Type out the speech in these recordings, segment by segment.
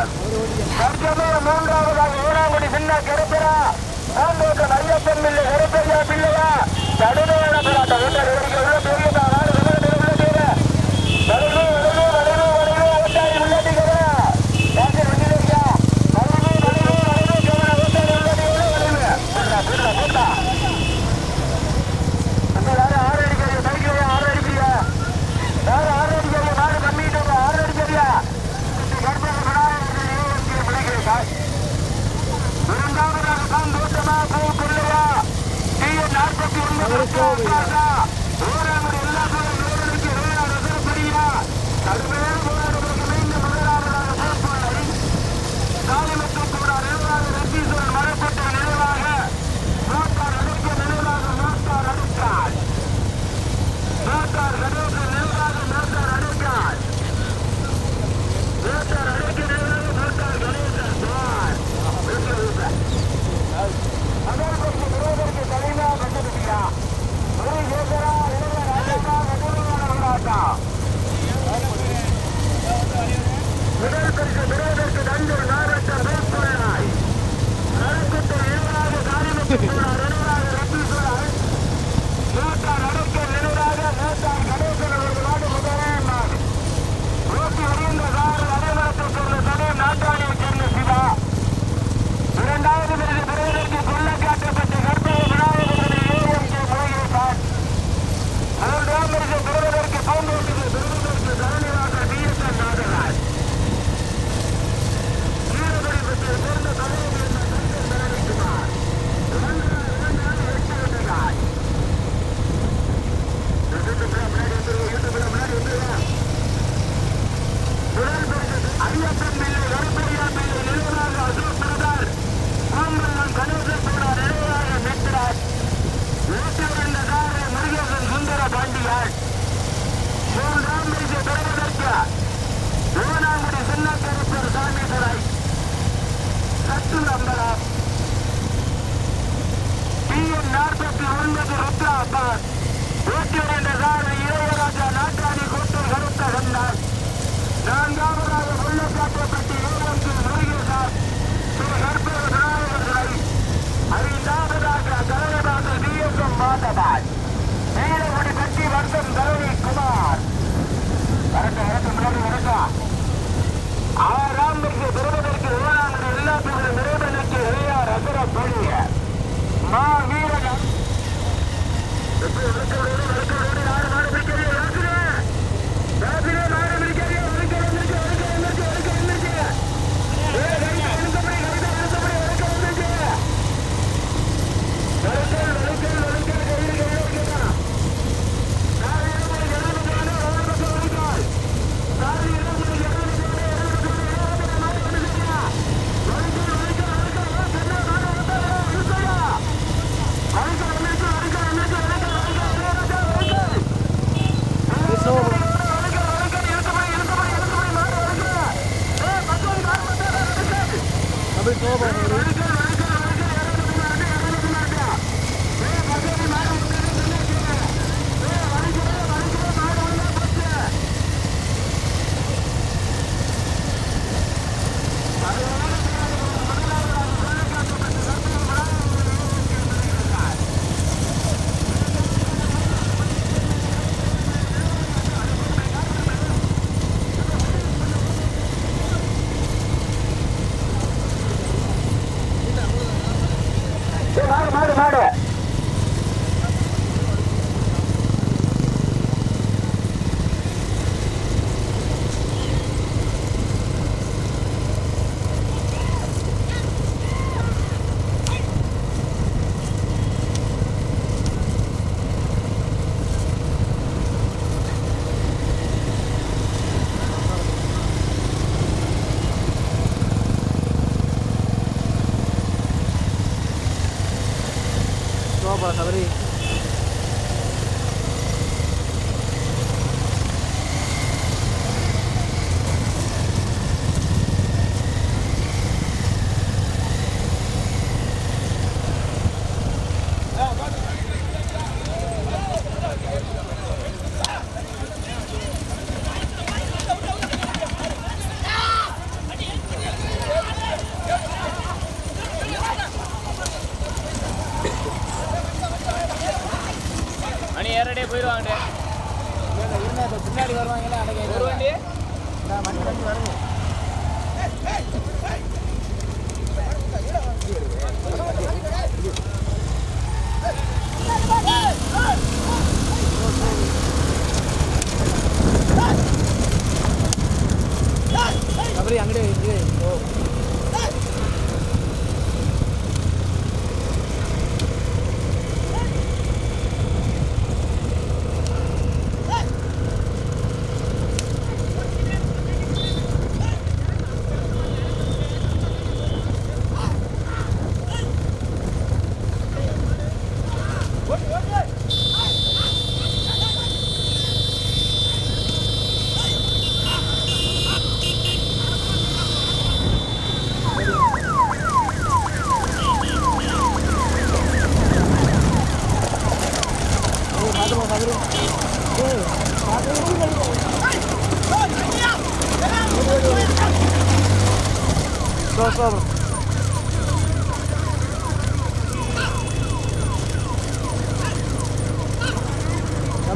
வருகிறார் தற்போது மூன்றாவதாக ஊனாங்குடி சின்ன கருப்பிரா ஐயப்பன் பிள்ளை கருப்பையா பிள்ளையா. தடுமையான போராட்டம். உள்ள பெரிய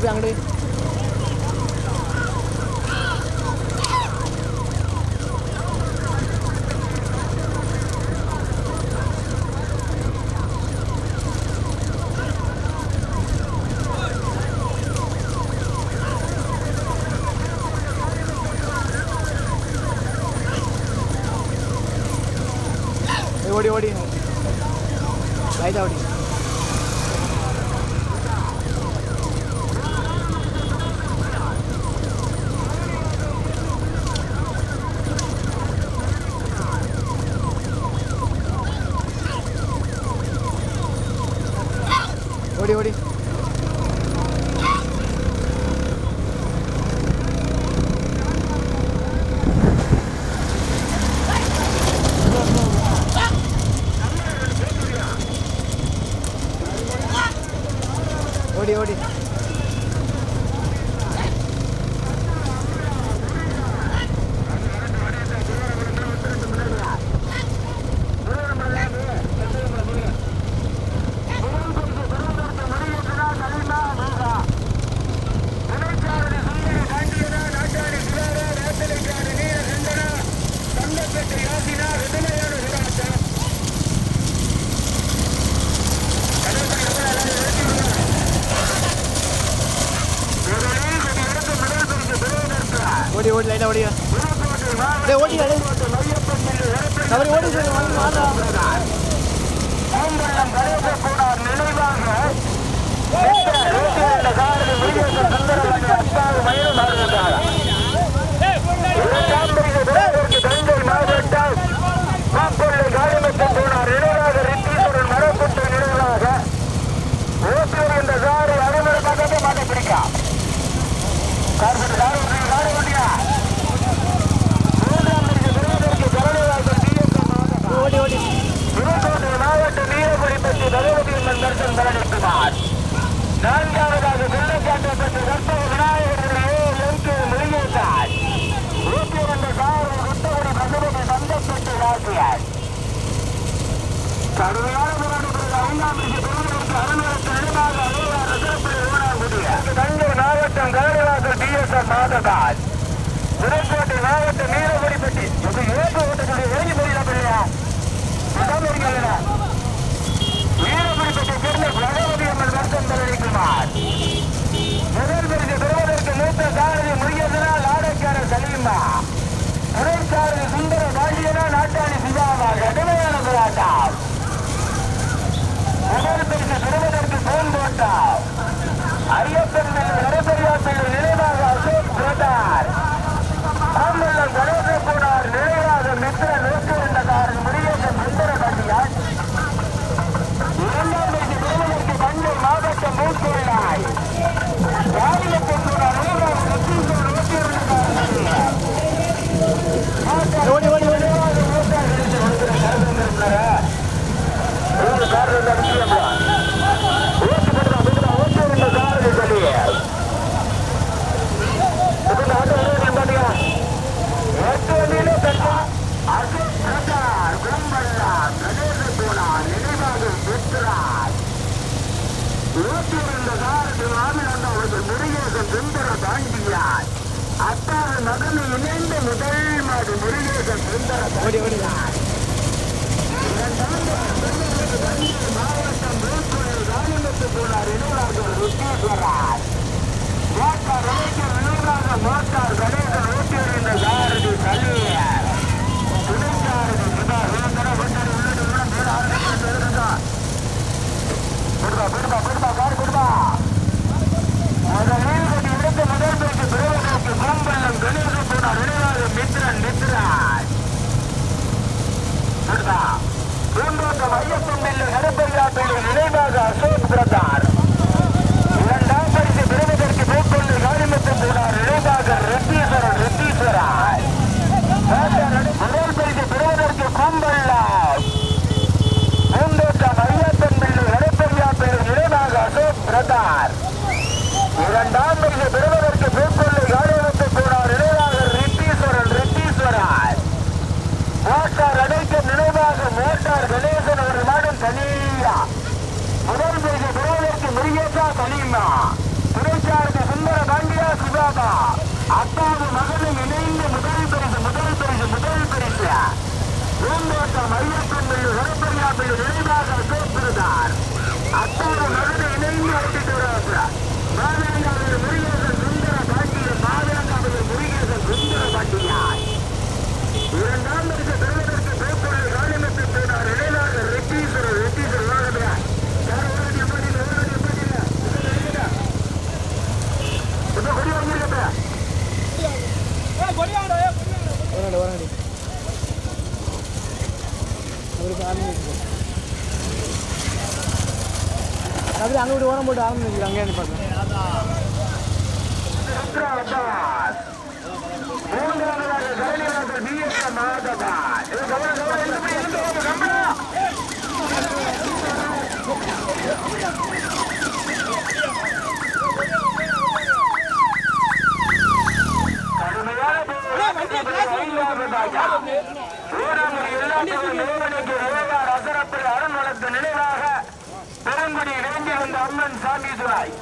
这样的 ஓடி ஓடி ஓடி ஓடி லைட்டாக ஓடியா. டேய் ஓடி டேய். அவரே ஓடி சார் தஞ்சை மாவட்டம் கருவாசல் டிஎஸ்எம் மாததாஸ் புதுக்கோட்டை மாவட்டம் நீலகுடிப்பட்டி இது ஏற்ற ஓட்டக்கூடிய இறங்கி போயிடலாம் இல்லையா வீரகுடிப்பட்டை சேர்ந்த பகவதி அம்மன் வருஷம் பழனிக்குமார் முதல் பரிசு பெறுவதற்கு மூத்த சாரதி முருகேசனால் ஆடைக்கார சலீமா துணை சாரதி சுந்தர பாண்டியனா நாட்டாளி சிவாவா கடுமையான போராட்டம் முதல் பரிசு பெறுவதற்கு போன் போட்டார். ஐயப்பன் நரசரியாசையில் அத்தாறு மகன் இணைந்த முதல் மாடு முருகேசன் சுந்தர ஓடி ஓடினார் மாவட்டம் மேற்கொள்ளில் ராஜமுத்து போனார் இளையராஜர் ருத்தேஸ்வரார் மோட்டார் அமைச்சர் இளையராஜ மோட்டார் கணேசன் ஓட்டியிருந்த சாரதி தலைவர் அங்கே ஓரம் போட்டு ஆரம்பிச்சு அங்கே பார்த்தேன் அருண் வளர்த்த நினைவாக பெருங்குடி வேண்டி வந்த அம்மன் சாமி சாய்